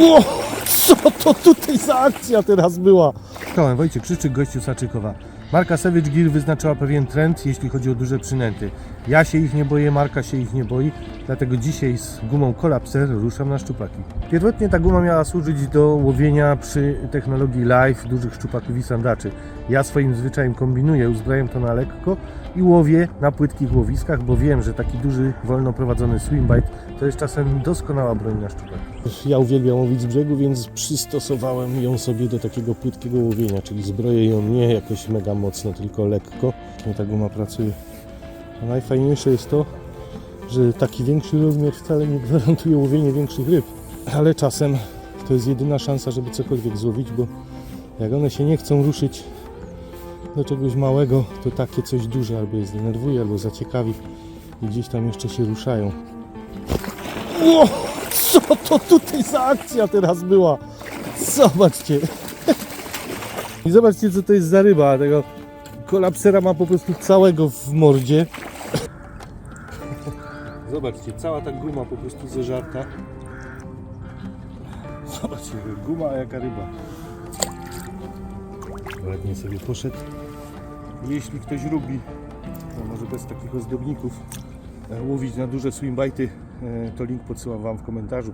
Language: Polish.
O, co to tutaj za akcja teraz była? Czołem, Wojciech Krzyczyk, gościu Saczykowa. Marka Savage Gear wyznaczyła pewien trend, jeśli chodzi o duże przynęty. Ja się ich nie boję, Marka się ich nie boi, dlatego dzisiaj z gumą Collapser ruszam na szczupaki. Pierwotnie ta guma miała służyć do łowienia przy technologii live dużych szczupaków i sandaczy. Ja swoim zwyczajem kombinuję, uzbrajam to na lekko i łowię na płytkich łowiskach, bo wiem, że taki duży, wolno prowadzony swimbite to jest czasem doskonała broń na szczupaki. Ja uwielbiam łowić z brzegu, więc przystosowałem ją sobie do takiego płytkiego łowienia, czyli zbroję ją nie jakoś mega mocno, tylko lekko. No ta guma pracuje. A najfajniejsze jest to, że taki większy rozmiar wcale nie gwarantuje łowienia większych ryb, ale czasem to jest jedyna szansa, żeby cokolwiek złowić, bo jak one się nie chcą ruszyć do czegoś małego, to takie coś duże albo je zdenerwuje, albo zaciekawi i gdzieś tam jeszcze się ruszają. O, co to tutaj za akcja teraz była? Zobaczcie. I zobaczcie, co to jest za ryba. Tego kolapsera ma po prostu całego w mordzie. Zobaczcie, cała ta guma po prostu zeżarta. Zobaczcie, guma a jaka ryba. Ładnie sobie poszedł. Jeśli ktoś lubi, no może bez takich ozdobników, łowić na duże swimbajty, e, to link podsyłam Wam w komentarzu.